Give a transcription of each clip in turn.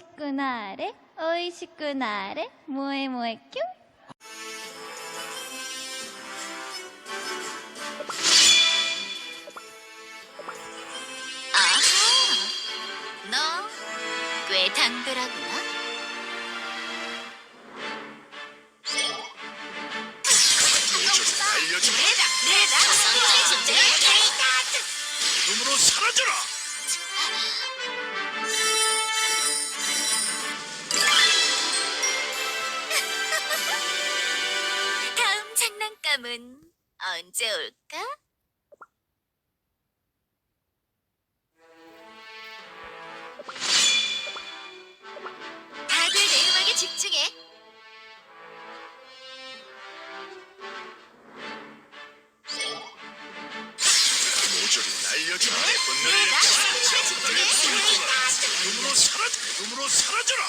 しくなれおいしくなれ萌え萌えキュン 아하, 너 꽤 당돌하구나. 요즘 알려주마 내라, 내라, 내라. 눈으로 사라져라 언제 올까? 다들 내 음악에 집중해. 모조리 날려주마 내 분노를 내라, 일으켜라 내라, 집중해. 눈으로 사라져 눈으로 사라져라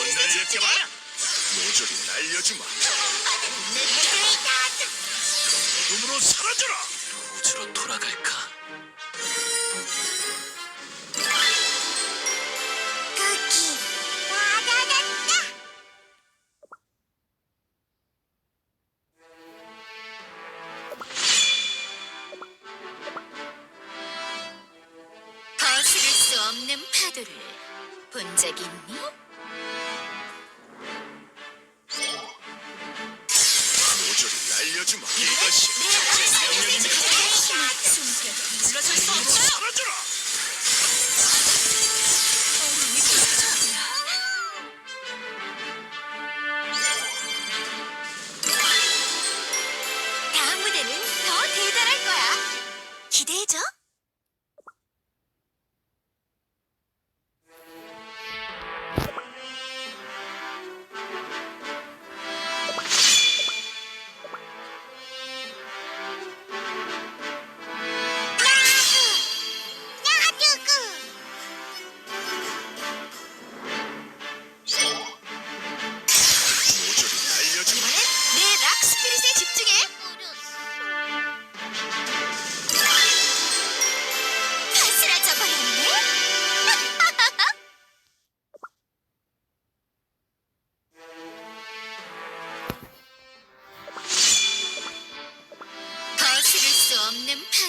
일으켜봐라. 모조리 날려주마. 눈으로 사라져라. 우주로 돌아갈까? 거스를 수 없는 파도를 본 적 있니?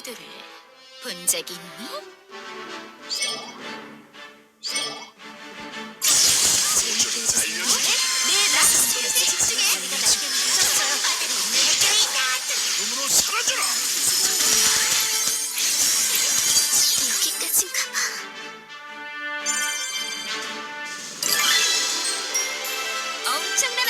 파도를 본적 있니? 집중해. 내가. 눈으로 사라져라 봐. 엄청난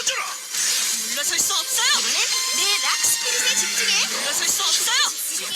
사라져라 물러설 수 없어요. 이번엔 내락 스피릿에 집중해. 물러설 수 없어요.